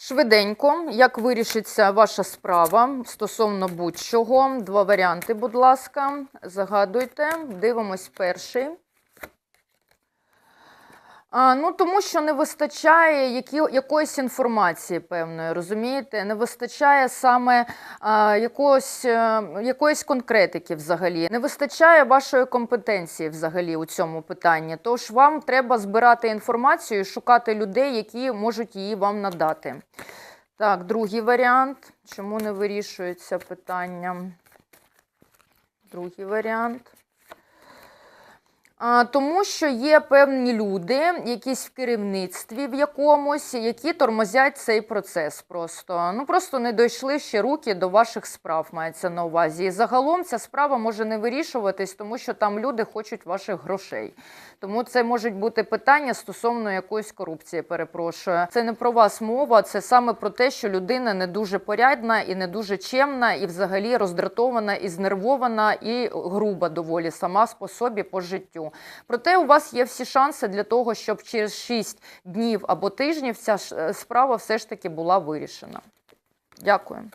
Швиденько, як вирішиться ваша справа стосовно будь-чого. Два варіанти, будь ласка, загадуйте. Дивимось перший. А, ну, тому що не вистачає які, якоїсь інформації певної, розумієте? Не вистачає саме а, якогось, е, якоїсь конкретики взагалі. Не вистачає вашої компетенції взагалі у цьому питанні. Тож вам треба збирати інформацію і шукати людей, які можуть її вам надати. Так, другий варіант. Чому не вирішується питання? Другий варіант. Тому що є певні люди, якісь в керівництві в якомусь, які тормозять цей процес просто. Ну просто не дійшли ще руки до ваших справ, мається на увазі. І загалом ця справа може не вирішуватись, тому що там люди хочуть ваших грошей. Тому це можуть бути питання стосовно якоїсь корупції. Перепрошую. Це не про вас мова, це саме про те, що людина не дуже порядна і не дуже чемна, і взагалі роздратована і знервована, і груба доволі сама по собі по життю. Проте у вас є всі шанси для того, щоб через 6 днів або тижнів ця е, справа все ж таки була вирішена. Дякую.